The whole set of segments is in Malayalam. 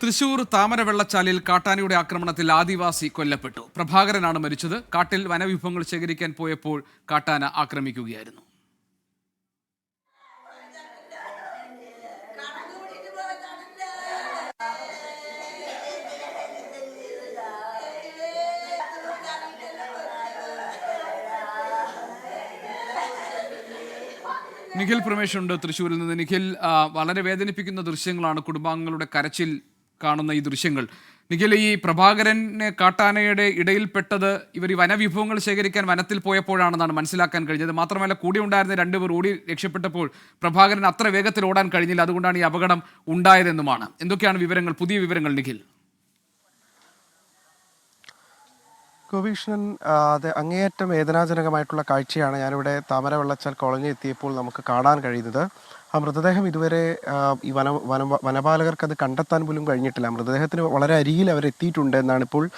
തൃശൂർ താമര വെള്ളച്ചാലിൽ കാട്ടാനയുടെ ആക്രമണത്തിൽ ആദിവാസി കൊല്ലപ്പെട്ടു. പ്രഭാകരനാണ് മരിച്ചത്. കാട്ടിൽ വനവിഭവങ്ങൾ ശേഖരിക്കാൻ പോയപ്പോൾ കാട്ടാന ആക്രമിക്കുകയായിരുന്നു. നിഖിൽ പ്രമേഷുണ്ട് തൃശ്ശൂരിൽ നിന്ന്. നിഖിൽ വളരെ വേദനിപ്പിക്കുന്ന ദൃശ്യങ്ങളാണ് കുടുംബാംഗങ്ങളുടെ കരച്ചിൽ കാണുന്ന ഈ ദൃശ്യങ്ങൾ. നിഖിൽ ഈ പ്രഭാകരന് കാട്ടാനയുടെ ഇടയിൽപ്പെട്ടത് ഇവർ ഈ വനവിഭവങ്ങൾ ശേഖരിക്കാൻ വനത്തിൽ പോയപ്പോഴാണെന്നാണ് മനസ്സിലാക്കാൻ കഴിഞ്ഞത്. മാത്രമല്ല കൂടി ഉണ്ടായിരുന്ന രണ്ടുപേർ ഓടി രക്ഷപ്പെട്ടപ്പോൾ പ്രഭാകരൻ അത്ര വേഗത്തിൽ ഓടാൻ കഴിഞ്ഞില്ല. അതുകൊണ്ടാണ് ഈ അപകടം ഉണ്ടായതെന്നുമാണ്. എന്തൊക്കെയാണ് വിവരങ്ങൾ? പുതിയ വിവരങ്ങൾ നിഖിൽ. ഗോപീഷ്ണൻ അതെ അങ്ങേയറ്റം വേദനാജനകമായിട്ടുള്ള കാഴ്ചയാണ് ഞാനിവിടെ താമര വെള്ളച്ചാൽ കോളനി എത്തിയപ്പോൾ നമുക്ക് കാണാൻ കഴിയുന്നത്. ആ മൃതദേഹം ഇതുവരെ ഈ വന വന വനപാലകർക്ക് അത് കണ്ടെത്താൻ പോലും കഴിഞ്ഞിട്ടില്ല. മൃതദേഹത്തിന് വളരെ അരിയിൽ അവർ എത്തിയിട്ടുണ്ട് എന്നാണ് ഇപ്പോൾ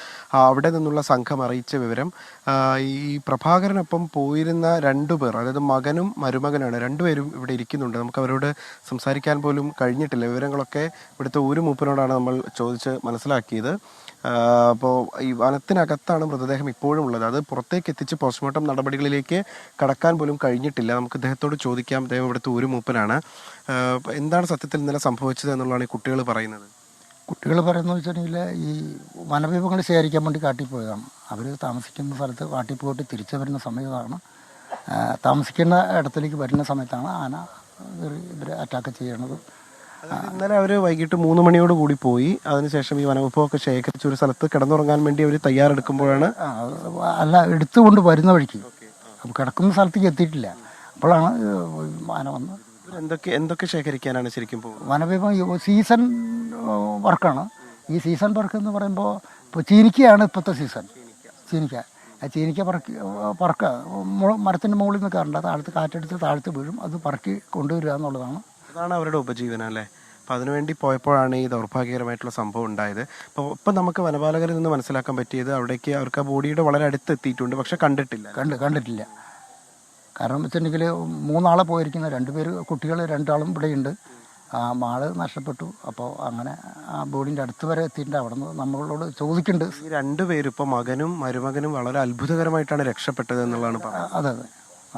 അവിടെ നിന്നുള്ള സംഘം അറിയിച്ച വിവരം. ഈ പ്രഭാകരനൊപ്പം പോയിരുന്ന രണ്ടു പേർ അതായത് മകനും മരുമകനാണ് രണ്ടുപേരും ഇവിടെ ഇരിക്കുന്നുണ്ട്. നമുക്ക് അവരോട് സംസാരിക്കാൻ പോലും കഴിഞ്ഞിട്ടില്ല. വിവരങ്ങളൊക്കെ ഇവിടുത്തെ ഒരു മൂപ്പനോടാണ് നമ്മൾ ചോദിച്ച് മനസ്സിലാക്കിയത്. അപ്പോൾ ഈ വനത്തിനകത്താണ് മൃതദേഹം ഇപ്പോഴും ഉള്ളത്. അത് പുറത്തേക്ക് എത്തിച്ച് പോസ്റ്റ്മോർട്ടം നടപടികളിലേക്ക് കടക്കാൻ പോലും കഴിഞ്ഞിട്ടില്ല. നമുക്ക് അദ്ദേഹത്തോട് ചോദിക്കാം. അദ്ദേഹം ഇവിടുത്തെ ഒരു മൂപ്പനാണ്. എന്താണ് സത്യത്തിൽ ഇന്നലെ സംഭവിച്ചത് എന്നുള്ളതാണ് ഈ കുട്ടികൾ പറയുന്നത്? കുട്ടികൾ പറയുന്നത് വെച്ചിട്ടുണ്ടെങ്കിൽ ഈ വനവിഭവങ്ങൾ ശേഖരിക്കാൻ വേണ്ടി കാട്ടിൽ പോയതാണ്. അവർ താമസിക്കുന്ന സ്ഥലത്ത് കാട്ടിൽ പോയിട്ട് തിരിച്ചു വരുന്ന സമയത്താണ് താമസിക്കുന്ന ഇടത്തിലേക്ക് വരുന്ന സമയത്താണ് ആന ഇവരെ അറ്റാക്ക് ചെയ്യണത്. ഇന്നലെ അവർ വൈകിട്ട് മൂന്ന് മണിയോട് കൂടി പോയി അതിനുശേഷം ഈ വനവിഭവമൊക്കെ ശേഖരിച്ച് ഒരു സ്ഥലത്ത് കിടന്നുറങ്ങാൻ വേണ്ടി അവർ തയ്യാറെടുക്കുമ്പോഴാണ് അല്ല എടുത്തുകൊണ്ട് വരുന്ന വഴിക്ക്. കിടക്കുന്ന സ്ഥലത്തേക്ക് എത്തിയിട്ടില്ല. അപ്പോഴാണ് ആന വന്ന് എന്തൊക്കെ എന്തൊക്കെ ശേഖരിക്കാനാണ് ശരിക്കും വനവിഭവം സീസൺ വർക്കാണ്. ഈ സീസൺ വർക്ക് എന്ന് പറയുമ്പോൾ ഇപ്പോൾ ചീനിക്കയാണ് ഇപ്പോഴത്തെ സീസൺ ചീനിക്ക. ആ ചീനിക്ക പറക്കി. പറക്ക മരത്തിന്റെ മുകളിൽ നിന്ന് കയറേണ്ട താഴത്ത് കാറ്റടിച്ച് താഴത്ത് വീഴും. അത് പറക്കി കൊണ്ടുവരിക എന്നുള്ളതാണ്. അതാണ് അവരുടെ ഉപജീവനം അല്ലേ? അപ്പോൾ അതിനുവേണ്ടി പോയപ്പോഴാണ് ഈ ദൗർഭാഗ്യകരമായിട്ടുള്ള സംഭവം ഉണ്ടായത്. അപ്പോൾ ഇപ്പം നമുക്ക് വനപാലകരിൽ നിന്ന് മനസ്സിലാക്കാൻ പറ്റിയത് അവിടേക്ക് അവർക്ക് ആ ബോഡിയുടെ വളരെ അടുത്ത് എത്തിയിട്ടുണ്ട് പക്ഷെ കണ്ടിട്ടില്ല. കണ്ട് കണ്ടിട്ടില്ല. കാരണം വെച്ചിട്ടുണ്ടെങ്കിൽ മൂന്നാളെ പോയിരിക്കുന്ന. രണ്ട് പേര് കുട്ടികൾ രണ്ടാളും ഇവിടെയുണ്ട്. ആ മാൾ നഷ്ടപ്പെട്ടു. അപ്പോൾ അങ്ങനെ ആ ബോഡിന്റെ അടുത്ത് വരെ എത്തിയിട്ടുണ്ട്. അവിടെ നിന്ന് നമ്മളോട് ചോദിക്കുന്നുണ്ട്. ഈ പേര് ഇപ്പോൾ മകനും മരുമകനും വളരെ അത്ഭുതകരമായിട്ടാണ് രക്ഷപ്പെട്ടത് എന്നുള്ളതാണ് അതെ അതെ.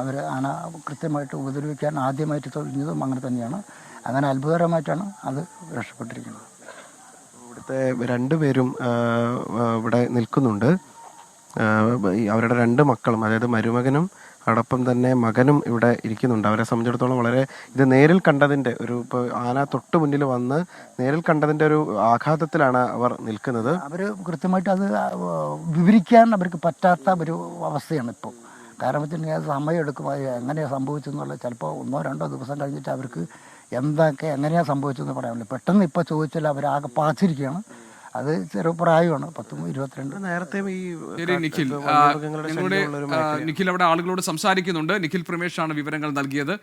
അവർ ആന കൃത്യമായിട്ട് ഉപദ്രവിക്കാൻ ആദ്യമായിട്ട് തൊഴിഞ്ഞതും അങ്ങനെ തന്നെയാണ്. അങ്ങനെ അത്ഭുതകരമായിട്ടാണ് അത് രക്ഷപ്പെട്ടിരിക്കുന്നത്. ഇവിടുത്തെ രണ്ടുപേരും ഇവിടെ നിൽക്കുന്നുണ്ട്. അവരുടെ രണ്ട് മക്കളും അതായത് മരുമകനും അതോടൊപ്പം തന്നെ മകനും ഇവിടെ ഇരിക്കുന്നുണ്ട്. അവരെ സംബന്ധിച്ചിടത്തോളം വളരെ ഇത് നേരിൽ കണ്ടതിന്റെ ഒരു ഇപ്പോൾ ആന തൊട്ട് മുന്നിൽ വന്ന് നേരിൽ കണ്ടതിന്റെ ഒരു ആഘാതത്തിലാണ് അവർ നിൽക്കുന്നത്. അവർ കൃത്യമായിട്ട് അത് വിവരിക്കാൻ അവർക്ക് പറ്റാത്ത ഒരു അവസ്ഥയാണ് ഇപ്പോൾ കാരണം വെച്ചിട്ടുണ്ടെങ്കിൽ അത് സമയമെടുക്കും അത് എങ്ങനെയാണ് സംഭവിച്ചെന്നുള്ള ചിലപ്പോൾ ഒന്നോ രണ്ടോ ദിവസം കഴിഞ്ഞിട്ട് അവർക്ക് എന്തൊക്കെ എങ്ങനെയാണ് സംഭവിച്ചതെന്ന് പറയാൻ പറ്റില്ല. പെട്ടെന്ന് ഇപ്പോൾ ചോദിച്ചാൽ അവർ ആകെ പാച്ചിരിക്കുകയാണ്. അത് ചെറുപ്രായമാണ് പത്തും ഇരുപത്തിരണ്ട്. നേരത്തെ ഈ നിഖിൽ. ആ, നിഖിൽ അവിടെ ആളുകളോട് സംസാരിക്കുന്നുണ്ട്. നിഖിൽ പ്രമേഷാണ് വിവരങ്ങൾ നൽകിയത്.